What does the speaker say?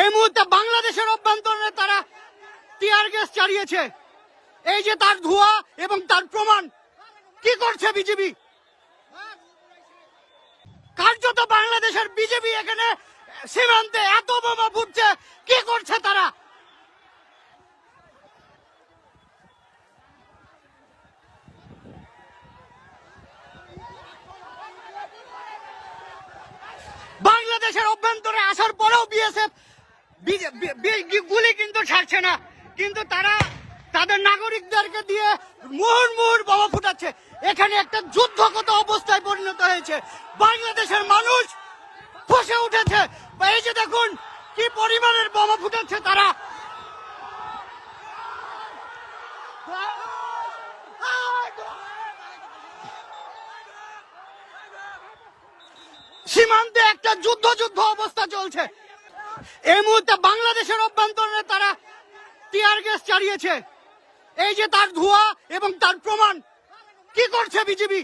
এই মুহূর্তে বাংলাদেশের অভ্যন্তরে তারা টিয়ার গ্যাস চালিয়েছে। এই যে তার ধোঁয়া এবং তার প্রমাণ, কি করছে বিজেপি? কার্যত বাংলাদেশের বিজেপি এখানে সীমান্তে এত বোমা ফুটছে কি করছে তারা বাংলাদেশের অভ্যন্তরে আসার পরেও বিএসএফ গুলি কিন্তু ছাড়ছে না। কিন্তু তারা তাদের নাগরিকদেরকে দিয়ে মুহুর মুহুর বোমা ফুটাচ্ছে। এখানে একটা যুদ্ধগত অবস্থায় পরিণত হয়েছে। বাংলাদেশের মানুষ ফসে উঠেছে। এই যে দেখুন, কি পরিমাণের বোমা ফুটাচ্ছে তারা। সীমান্তে একটা যুদ্ধ যুদ্ধ অবস্থা চলছে। এই মুহূর্তে বাংলাদেশের অভ্যন্তরে তারা টিয়ার গ্যাস চালিয়েছে। এই যে তার ধোঁয়া এবং তার প্রমাণ, কি করছে বিজেপি